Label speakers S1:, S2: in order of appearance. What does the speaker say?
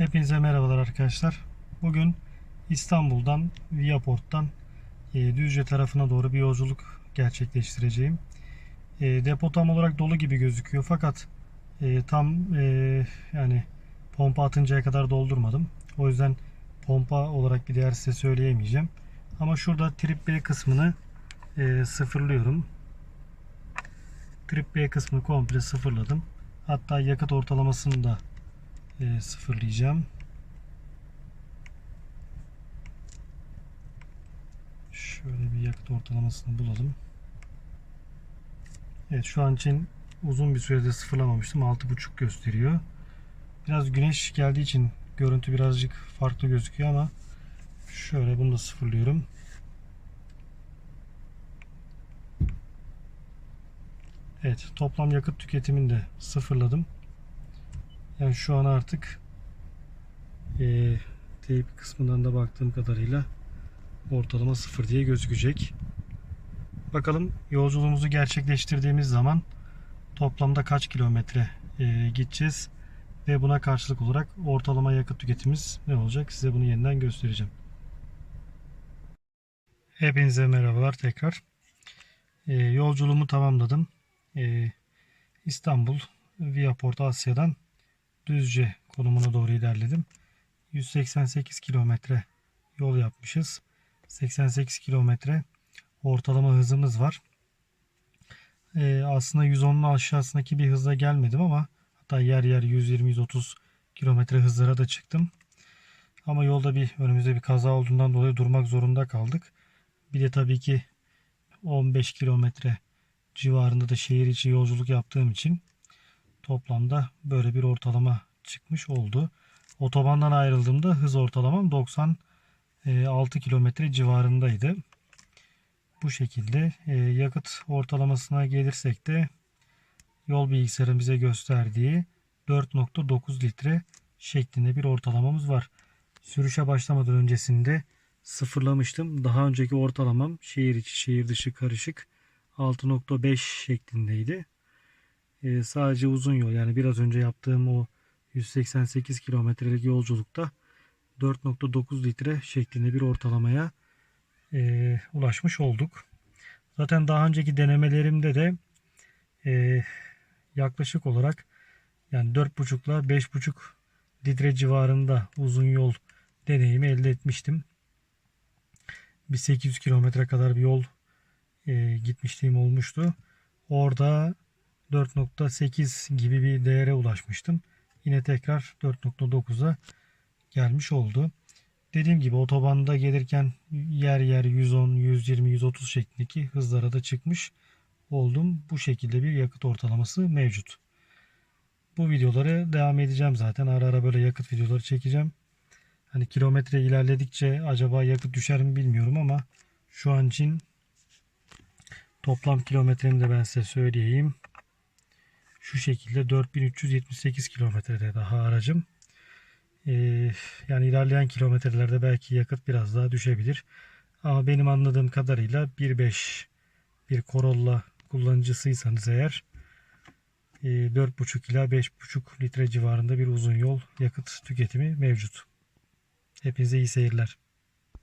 S1: Hepinize merhabalar arkadaşlar. Bugün İstanbul'dan Viaport'tan e, Düzce tarafına doğru bir yolculuk gerçekleştireceğim. E, depo tam olarak dolu gibi gözüküyor fakat e, tam e, yani pompa atıncaya kadar doldurmadım. O yüzden pompa olarak bir değer size söyleyemeyeceğim. Ama şurada trip B kısmını sıfırlıyorum. Trip B kısmını komple sıfırladım. Hatta yakıt ortalamasını da e, sıfırlayacağım. Şöyle bir yakıt ortalamasını bulalım. Evet şu an için uzun bir sürede sıfırlamamıştım. 6.5 gösteriyor. Biraz güneş geldiği için görüntü birazcık farklı gözüküyor ama şöyle bunu da sıfırlıyorum. Evet toplam yakıt tüketimini de sıfırladım. Yani şu an artık e, teyp kısmından da baktığım kadarıyla ortalama sıfır diye gözükecek. Bakalım yolculuğumuzu gerçekleştirdiğimiz zaman toplamda kaç kilometre e, gideceğiz ve buna karşılık olarak ortalama yakıt tüketimimiz ne olacak size bunu yeniden göstereceğim. Hepinize merhabalar tekrar. E, yolculuğumu tamamladım. E, İstanbul Viaport Asya'dan Düzce konumuna doğru ilerledim. 188 kilometre yol yapmışız. 88 kilometre ortalama hızımız var. Ee, aslında 110'un aşağısındaki bir hızla gelmedim ama hatta yer yer 120-130 kilometre hızlara da çıktım. Ama yolda bir önümüzde bir kaza olduğundan dolayı durmak zorunda kaldık. Bir de tabii ki 15 kilometre civarında da şehir içi yolculuk yaptığım için toplamda böyle bir ortalama çıkmış oldu. Otobandan ayrıldığımda hız ortalamam 96 kilometre civarındaydı. Bu şekilde e, yakıt ortalamasına gelirsek de yol bilgisayarın bize gösterdiği 4.9 litre şeklinde bir ortalamamız var. Sürüşe başlamadan öncesinde sıfırlamıştım. Daha önceki ortalamam şehir içi şehir dışı karışık 6.5 şeklindeydi. Ee, sadece uzun yol yani biraz önce yaptığım o 188 kilometrelik yolculukta 4.9 litre şeklinde bir ortalamaya e, ulaşmış olduk. Zaten daha önceki denemelerimde de e, yaklaşık olarak yani 4.5 ile 5.5 litre civarında uzun yol deneyimi elde etmiştim. Bir 800 kilometre kadar bir yol e, gitmişliğim olmuştu. Orada 4.8 gibi bir değere ulaşmıştım. Yine tekrar 4.9'a gelmiş oldu. Dediğim gibi otobanda gelirken yer yer 110, 120, 130 şeklindeki hızlara da çıkmış oldum. Bu şekilde bir yakıt ortalaması mevcut. Bu videoları devam edeceğim zaten. Ara ara böyle yakıt videoları çekeceğim. Hani kilometre ilerledikçe acaba yakıt düşer mi bilmiyorum ama şu an için toplam kilometremi de ben size söyleyeyim. Şu şekilde 4378 kilometrede daha aracım. Ee, yani ilerleyen kilometrelerde belki yakıt biraz daha düşebilir. Ama benim anladığım kadarıyla 1.5 bir Corolla kullanıcısıysanız eğer 4.5 ila 5.5 litre civarında bir uzun yol yakıt tüketimi mevcut. Hepinize iyi seyirler.